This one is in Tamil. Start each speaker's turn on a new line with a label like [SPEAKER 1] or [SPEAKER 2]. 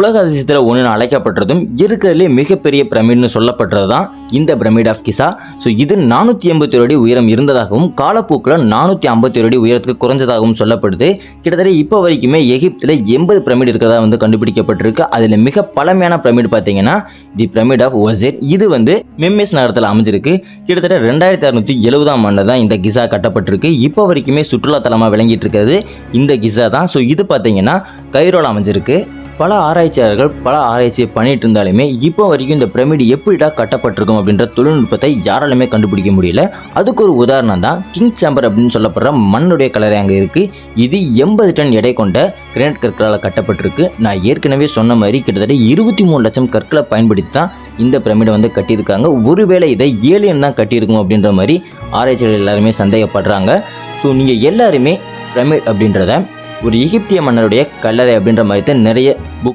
[SPEAKER 1] உலக அதிசயத்தில் ஒன்று அழைக்கப்பட்டதும் இருக்கிறதுலே மிகப்பெரிய பிரமிட்னு சொல்லப்படுறது தான் இந்த பிரமிட் ஆஃப் கிசா. ஸோ இது நானூற்றி எண்பத்தி ஒரு அடி உயரம் இருந்ததாகவும் காலப்போக்கில் நானூற்றி ஐம்பத்தி ஒரு அடி உயரத்துக்கு குறைஞ்சதாகவும் சொல்லப்படுது. கிட்டத்தட்ட இப்போ வரைக்குமே எகிப்தில் எண்பது பிரமிட் இருக்கிறதா வந்து கண்டுபிடிக்கப்பட்டிருக்கு. அதில் மிக பழமையான பிரமிட் பார்த்தீங்கன்னா தி பிரமிட் ஆஃப் ஒசெட் இது வந்து மெம்மெஸ் நகரத்தில் அமைஞ்சிருக்கு. கிட்டத்தட்ட ரெண்டாயிரத்தி அறுநூற்றி எழுபதாம் ஆண்டு தான் இந்த கிசா கட்டப்பட்டிருக்கு. இப்போ வரைக்குமே சுற்றுலாத்தலமாக விளங்கிட்டு இருக்கிறது இந்த கிசா தான். ஸோ இது பார்த்தீங்கன்னா கைரோல் அமைஞ்சிருக்கு. பல ஆராய்ச்சியாளர்கள் பல ஆராய்ச்சியை பண்ணிட்டு இருந்தாலுமே இப்போ வரைக்கும் இந்த பிரமிடு எப்படிடா கட்டப்பட்டிருக்கும் அப்படின்ற தொழில்நுட்பத்தை யாராலுமே கண்டுபிடிக்க முடியல. அதுக்கு ஒரு உதாரணம் தான் கிங் சாம்பர் அப்படின்னு சொல்லப்படுற மண்ணுடைய கலரை அங்கே இருக்கு. இது எண்பது டன் எடை கொண்ட கிரேட் கற்களால் கட்டப்பட்டிருக்கு. நான் ஏற்கனவே சொன்ன மாதிரி கிட்டத்தட்ட இருபத்தி மூணு லட்சம் கற்களை பயன்படுத்தி தான் இந்த பிரமிடை வந்து கட்டியிருக்காங்க. ஒருவேளை இதை ஏலியன் தான் கட்டியிருக்கும் அப்படின்ற மாதிரி ஆராய்ச்சியாளர் எல்லாருமே சந்தேகப்படுறாங்க. ஸோ நீங்கள் எல்லாருமே பிரமிட் அப்படின்றத ஒரு எகிப்திய மன்னருடைய கல்லறை அப்படின்ற மாதிரி தான் நிறைய புக்